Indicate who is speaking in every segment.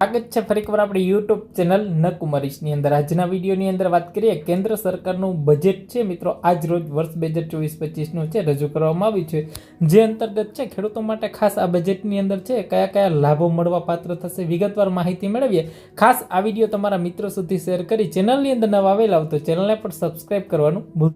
Speaker 1: સ્વાગત છે ફરીકવાર આપણે યુટ્યુબ ચેનલ નકુમરીશની અંદર. આજના વિડીયોની અંદર વાત કરીએ, કેન્દ્ર સરકારનું બજેટ છે મિત્રો, આજ રોજ વર્ષ બે હજાર ચોવીસ પચીસનું છે, રજૂ કરવામાં આવ્યું છે. જે અંતર્ગત છે, ખેડૂતો માટે ખાસ આ બજેટની અંદર છે, કયા કયા લાભો મળવા પાત્ર થશે, વિગતવાર માહિતી મેળવીએ. ખાસ આ વીડિયો તમારા મિત્રો સુધી શેર કરી ચેનલની અંદર નવા આવેલા હો તો ચેનલને પણ સબસ્ક્રાઈબ કરવાનું ભૂલ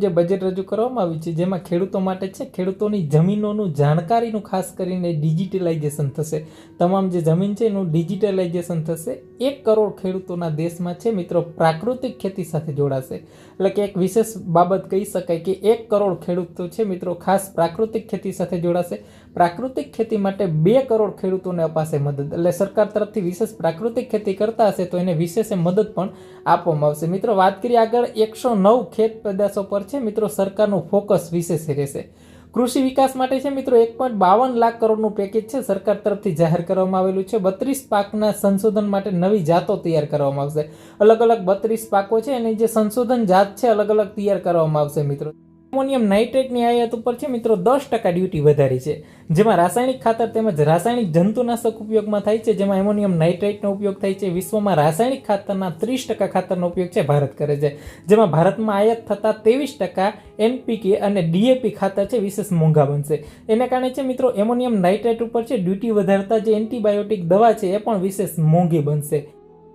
Speaker 1: જે બજેટ રજૂ કરવામાં આવ્યું છે, જેમાં ખેડૂતો માટે છે, ખેડૂતોની જમીનોનું જાણકારીનું ખાસ કરીને ડિજિટલાઇઝેશન થશે. તમામ જે જમીન છે, એનું ડિજિટલાઇઝેશન થશે. એક કરોડ ખેડૂતોના દેશમાં છે, મિત્રો, પ્રાકૃતિક ખેતી સાથે જોડાશે. એટલે કે એક વિશેષ બાબત કહી શકાય કે એક કરોડ ખેડૂતો છે, મિત્રો, ખાસ પ્રાકૃતિક ખેતી સાથે જોડાશે. પ્રાકૃતિક ખેતી માટે બે કરોડ ખેડૂતોને અપાશે મદદ. એટલે સરકાર તરફથી વિશેષ પ્રાકૃતિક ખેતી કરતા હશે તો એને વિશેષ મદદ પણ આપવામાં આવશે. મિત્રો, વાત કરીએ આગળ એકસો નવ ખેત પેદાશો પર છે. મિત્રો, સરકારનું ફોકસ વિશેષ રહેશે. કૃષિ વિકાસ માટે છે, મિત્રો, એક પોઈન્ટ બાવન લાખ કરોડનું પેકેજ છે. સરકાર તરફથી જાહેર કરવામાં આવેલું છે. બત્રીસ પાકના સંશોધન માટે નવી જાતો તૈયાર કરવામાં આવશે. અલગ અલગ બત્રીસ પાકો છે. એની જે સંશોધન જાત છે અલગ અલગ તૈયાર કરવામાં આવશે, મિત્રો. એમોનિયમ નાઇટ્રેટની આયાત ઉપર છે મિત્રો દસ ટકા ડ્યુટી વધારી છે. જેમાં રાસાયણિક ખાતર તેમજ રાસાયણિક જંતુનાશક ઉપયોગમાં થાય છે. જેમાં એમોનિયમ નાઇટ્રેટનો ઉપયોગ થાય છે. વિશ્વમાં રાસાયણિક ખાતરના ત્રીસ ટકા ખાતરનો ઉપયોગ છે ભારત કરે છે. જેમાં ભારતમાં આયાત થતા ત્રેવીસ ટકા એનપીકે અને ડીએપી ખાતર છે વિશેષ મોંઘા બનશે. એને કારણે છે મિત્રો એમોનિયમ નાઇટ્રેટ ઉપર છે ડ્યુટી વધારતા જે એન્ટીબાયોટિક દવા છે એ પણ વિશેષ મોંઘી બનશે.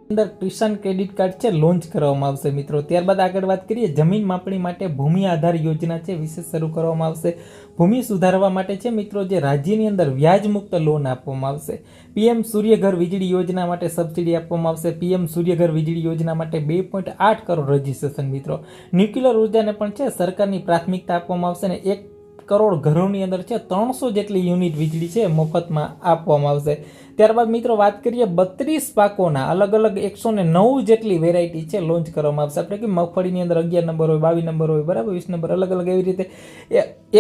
Speaker 1: અંદર કિસાન ક્રેડિટ કાર્ડ છે, લોન્ચ કરવામાં આવશે. મિત્રો, ત્યારબાદ આગળ વાત કરીએ, જમીન માપણી માટે ભૂમિ આધાર યોજના છે વિશેષ શરૂ કરવામાં આવશે. ભૂમિ સુધારવા માટે છે, મિત્રો, જે રાજ્યની અંદર વ્યાજમુક્ત લોન આપવામાં આવશે. પીએમ સૂર્યઘર વીજળી યોજના માટે સબસિડી આપવામાં આવશે. પીએમ સૂર્યઘર વીજળી યોજના માટે બે પોઈન્ટ આઠ કરોડ રજીસ્ટ્રેશન, મિત્રો. ન્યુક્લિયર ઉર્જાને પણ છે, સરકારની પ્રાથમિકતા આપવામાં આવશે ને એક કરોડ ઘરોની અંદર છે, ત્રણસો જેટલી યુનિટ વીજળી છે, મફતમાં આપવામાં આવશે. ત્યારબાદ મિત્રો વાત કરીએ બત્રીસ પાકોના અલગ અલગ એકસો ને નવ જેટલી વેરાયટી છે લોન્ચ કરવામાં આવશે. આપણે કે મગફળીની અંદર અગિયાર નંબર હોય, બાવીસ નંબર હોય, બરાબર? વીસ નંબર અલગ અલગ એવી રીતે.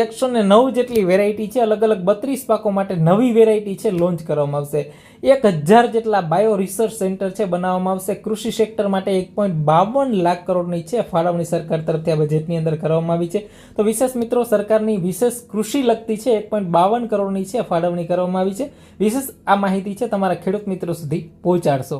Speaker 1: એકસો ને નવ જેટલી વેરાયટી છે અલગ અલગ બત્રીસ પાકો માટે નવી વેરાયટી છે લોન્ચ કરવામાં આવશે. એક હજાર જેટલા બાયો રિસર્ચ સેન્ટર છે, બનાવવામાં આવશે. કૃષિ સેક્ટર માટે એક પોઈન્ટ બાવન લાખ કરોડની છે ફાળવણી સરકાર તરફથી આ બજેટની અંદર કરવામાં આવી છે. તો વિશેષ મિત્રો, સરકારની વિશેષ કૃષિ લગતી છે, એક પોઈન્ટ બાવન કરોડની છે ફાળવણી કરવામાં આવી છે. વિશેષ આ માહિતી છે તમારા ખેડૂત મિત્રો સુધી પહોંચાડશો.